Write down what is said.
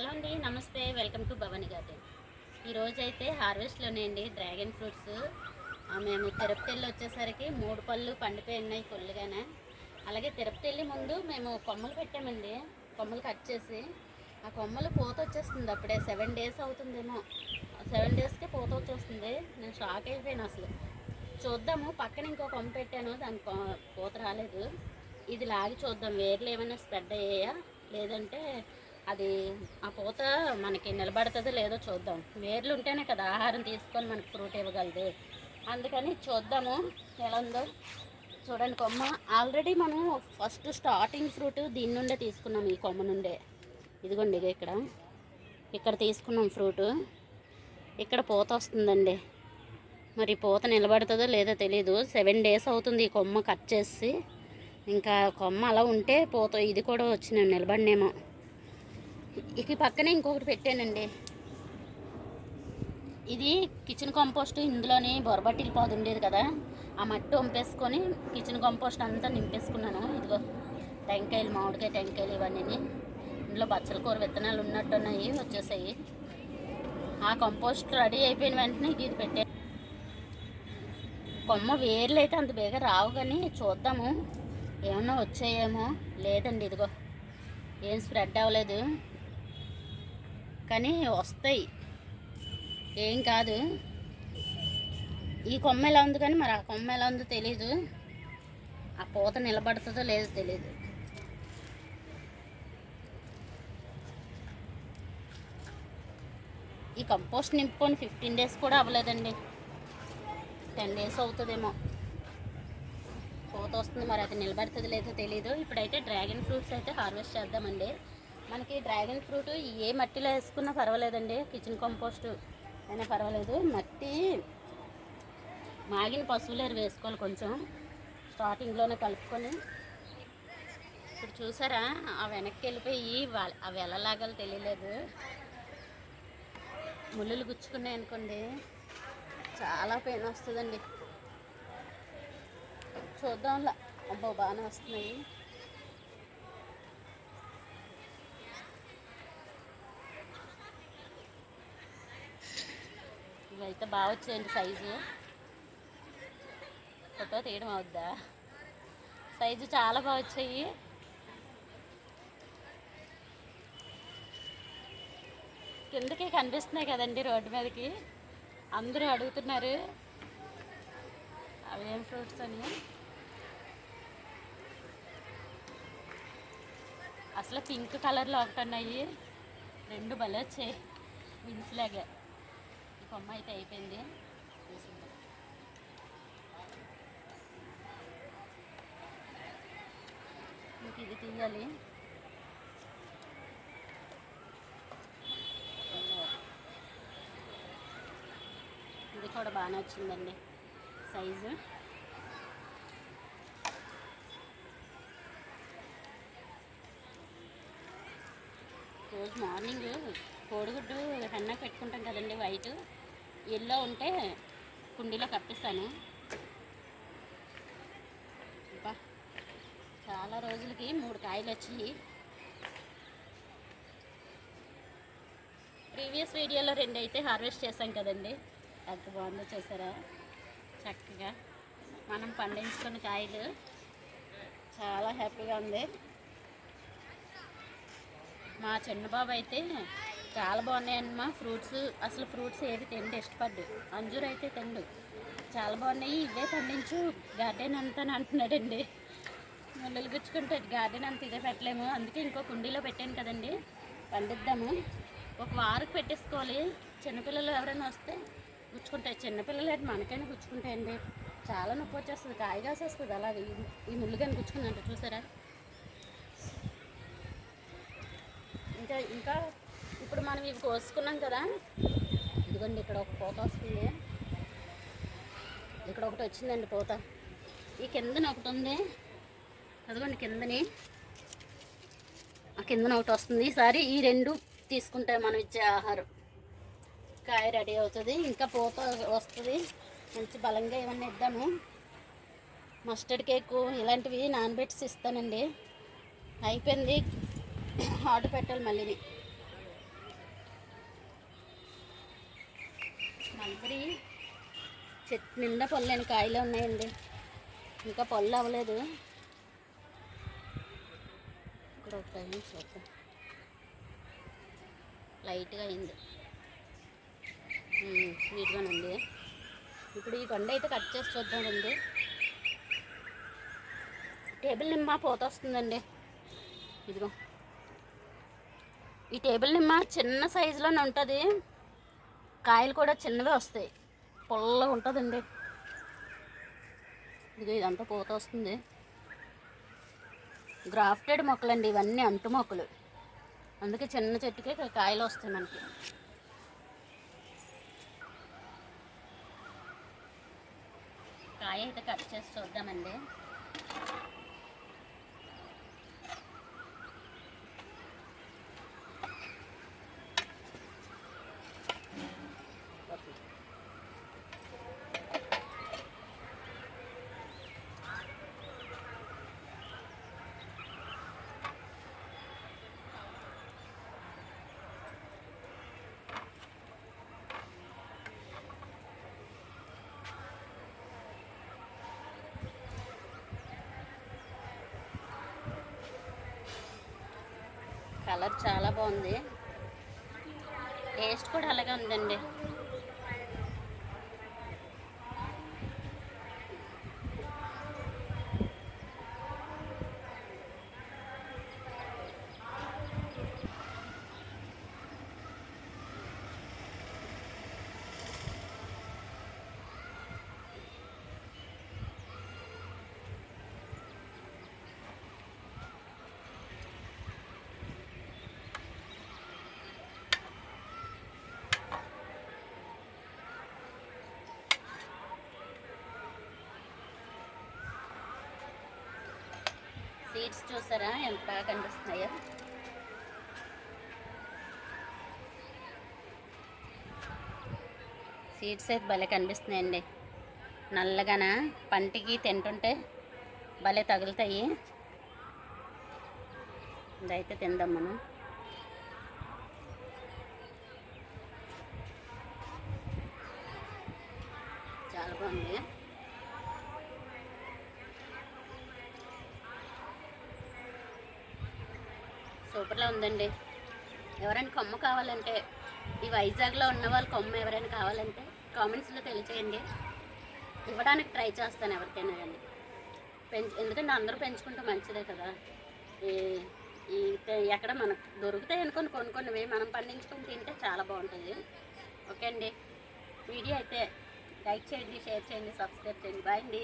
Hello అండి నమస్తే. Welcome to Bhavani garden. ఈరోజు అయితే హార్వెస్ట్లోనే అండి డ్రాగన్ ఫ్రూట్స్. మేము తిరుపతి వెళ్ళి వచ్చేసరికి మూడు పళ్ళు పండిపోయి ఉన్నాయి ఫుల్గానే. అలాగే తిరుపతి వెళ్ళి ముందు మేము కొమ్మలు పెట్టామండి. కొమ్మలు కట్ చేసి. ఆ కొమ్మలు పూత వచ్చేస్తుంది అప్పుడే. సెవెన్ డేస్ అవుతుందేమో. సెవెన్ డేస్కే పూత వచ్చేస్తుంది. నేను షాక్ అయిపోయాను అసలు. చూద్దాము. పక్కన ఇంకో కొమ్మ పెట్టాను. దాని పూత రాలేదు. ఇది లాగి చూద్దాం. వేర్లు ఏమైనా స్ప్రెడ్ అయ్యాయా? లేదంటే అది ఆ పూత మనకి నిలబడుతుందో లేదో చూద్దాం. వేర్లు ఉంటేనే కదా ఆహారం తీసుకొని మనకి ఫ్రూట్ ఇవ్వగలదు. అందుకని చూద్దాము ఎలా ఉందో. చూడండి కొమ్మ. ఆల్రెడీ మనం ఫస్ట్ స్టార్టింగ్ ఫ్రూట్ దీని నుండే తీసుకున్నాం ఈ కొమ్మ నుండే. ఇదిగోండి ఇగో ఇక్కడ. ఇక్కడ తీసుకున్నాం ఫ్రూట్ ఇక్కడ పూత వస్తుందండి. మరి పూత నిలబడుతుందో లేదో తెలీదు. సెవెన్ డేస్ అవుతుంది ఈ కొమ్మ కట్ చేసి. ఇంకా కొమ్మ అలా ఉంటే పూత ఇది కూడా వచ్చి నేను నిలబడినేమో. ఇక పక్కనే ఇంకొకటి పెట్టానండి. ఇది కిచెన్ కంపోస్ట్ ఇందులోనే బొరబట్టిల పాదు ఉండేది కదా ఆ మట్టి వంపేసుకొని కిచెన్ కంపోస్ట్ అంతా నింపేసుకున్నాను. ఇదిగో టెంకాయలు మామిడికాయ టెంకాయలు ఇవన్నీ ఇందులో బచ్చల కూర విత్తనాలు ఉన్నట్టున్నాయి వచ్చేసాయి. ఆ కంపోస్ట్ రెడీ అయిపోయిన వెంటనే ఇది పెట్టే కొమ్మ వేర్లు అయితే అంత బేగా రావు కానీ చూద్దాము. ఏమన్నా వచ్చాయేమో లేదండి ఇదిగో. ఏం స్ప్రెడ్ అవ్వలేదు. కానీ వస్తాయి. ఏం కాదు. ఈ కొమ్మ ఎలా ఉంది కానీ మరి ఆ కొమ్మ ఎలా ఉందో తెలీదు. ఆ పూత నిలబడుతుందో లేదో తెలీదు. ఈ కంపోస్ట్ నింపుకొని ఫిఫ్టీన్ డేస్ కూడా అవ్వలేదండి. టెన్ డేస్ అవుతుందేమో. పూత వస్తుంది మరి అది నిలబడుతుంది లేదో తెలీదు. ఇప్పుడైతే డ్రాగన్ ఫ్రూట్స్ అయితే హార్వెస్ట్ చేద్దామండి. మనకి డ్రాగన్ ఫ్రూట్ ఏ మట్టిలో వేసుకున్నా పర్వాలేదండి. కిచెన్ కంపోస్ట్ అయినా పర్వాలేదు. మట్టి మాగిన పశువులేరు వేసుకోవాలి కొంచెం. స్టార్టింగ్లోనే కలుపుకొని. ఇప్పుడు చూసారా? ఆ వెనక్కి వెళ్ళిపోయి అవి ఎలా లాగాలో తెలియలేదు. ముళ్ళులు గుచ్చుకున్నాయి అనుకోండి. చాలా పెయిన్ వస్తుందండి. చూద్దాంలా. అబ్బో బాగానే వస్తున్నాయి. ఇవైతే బాగా వచ్చాయండి సైజు ఫోటో తీయడం అవుద్దా? సైజు చాలా బాగా వచ్చాయి. కిందకి కనిపిస్తున్నాయి కదండి రోడ్డు మీదకి. అందరూ అడుగుతున్నారు. అవేం ఫ్రూట్స్ అని? అసలు పింక్ కలర్లో ఒకటి ఉన్నాయి. రెండు భలే వచ్చాయి. విన్స్ లాగా. కొమ్మ అయితే అయిపోయింది చూసింది ఇంక ఇది తీయాలి. ఇది కూడా బాగానే వచ్చిందండి సైజు. రోజు మార్నింగ్ కోడిగుడ్డు హెన్న పెట్టుకుంటాం కదండి వైట్. ఎల్లో ఉంటే కుండీలో కప్పిస్తాను. అబ్బా, చాలా రోజులకి మూడు కాయలు వచ్చాయి ప్రీవియస్ వీడియోలో రెండు అయితే హార్వెస్ట్ చేశాం కదండి. ఎంత బాగుందో చూసారా? చక్కగా మనం పండించుకున్న కాయలు. చాలా హ్యాపీగా ఉంది. మా చిన్నబాబు అయితే చాలా బాగున్నాయమ్మా ఫ్రూట్స్ అసలు ఫ్రూట్స్ ఏవి తిండి ఇష్టపడ్డు. అంజూరు అయితే తిండు. చాలా బాగున్నాయి. ఇవే పండించు. గార్డెన్ అంతా అని అంటున్నాడండి. ముళ్ళలు గుచ్చుకుంటాడు. గార్డెన్ అంత ఇదే పెట్టలేము. అందుకే ఇంకో కుండీలో పెట్టాను కదండి. పండిద్దాము. ఒక వారకు పెట్టేసుకోవాలి. చిన్నపిల్లలు ఎవరైనా వస్తే గుచ్చుకుంటాయి. చిన్నపిల్లలు అయితే మనకైనా గుచ్చుకుంటాయండి. చాలా నొప్పి వచ్చేస్తుంది. కాయ కాసేస్తుంది. అలాగే ఈ- ఈ ముళ్ళుగాని గుచ్చుకుందంట. చూసారా? ఇంకా ఇంకా ఇప్పుడు మనం ఇవి కోసుకున్నాం కదా. ఇదిగోండి ఇక్కడ ఒక పోత వస్తుంది. ఇక్కడ ఒకటి వచ్చిందండి పూత. ఈ కిందన ఒకటి ఉంది. అదిగోండి కిందని. ఆ కిందన ఒకటి వస్తుంది. ఈసారి ఈ రెండు తీసుకుంటే మనం ఇచ్చే ఆహారం. కాయ రెడీ అవుతుంది. ఇంకా పూత వస్తుంది. మంచి బలంగా ఏమన్నా ఇద్దాము. మస్టర్డ్ కేకు ఇలాంటివి నానబెట్టి ఇస్తానండి. అయిపోయింది. ఆర్డర్ పెట్టాలి మళ్ళీ మల్బరీ చెట్టు నిండా పళ్ళని కాయలు ఉన్నాయండి. ఇంకా పళ్ళు అవ్వలేదు. ఇక్కడ ఒక టైం చూద్దాం. లైట్గా అయింది. స్వీట్గానండి ఉంది. ఇప్పుడు ఈ కొండ అయితే కట్ చేసి చూద్దామండి. టేబుల్ నిమ్మ పోత వస్తుందండి. ఇదిగో. ఈ టేబుల్ నిమ్మ చిన్న సైజులోనే ఉంటుంది. కాయలు కూడా చిన్నవే వస్తాయి. పుల్లగా ఉంటుందండి. ఇదిగో ఇదంతా పూత వస్తుంది. గ్రాఫ్టెడ్ మొక్కలండి ఇవన్నీ అంటు మొక్కలు. అందుకే చిన్న చెట్టుకే కాయలు వస్తాయి మనకి. కాయ అయితే కట్ చేసి చూద్దామండి. కలర్ చాలా బాగుంది. టేస్ట్ కూడా అలాగే ఉందండి. బీడ్స్ చూసారా? ఎంత బాగా కనిపిస్తున్నాయో. సీడ్స్ అయితే భలే కనిపిస్తున్నాయండి. నల్లగాన పంటికి తింటుంటే భలే తగులుతాయి. ఇదైతే తిందాం మనం. చాలా బాగుంది. సూపర్లా ఉందండి. ఎవరైనా కొమ్మ కావాలంటే ఈ వైజాగ్లో ఉన్న వాళ్ళు కొమ్మ ఎవరైనా కావాలంటే కామెంట్స్లో తెలియచేయండి. ఇవ్వడానికి ట్రై చేస్తాను ఎవరికైనా కానీ. పెంచు ఎందుకంటే అందరూ పెంచుకుంటే మంచిదే కదా. ఈ ఈ ఎక్కడ మనకు దొరుకుతాయి అనుకొని కొనుక్కొనివి మనం పండించుకొని తింటే చాలా బాగుంటుంది. ఓకే అండి. వీడియో అయితే లైక్ చేయండి షేర్ చేయండి సబ్స్క్రైబ్ చేయండి. బాయ్ అండి.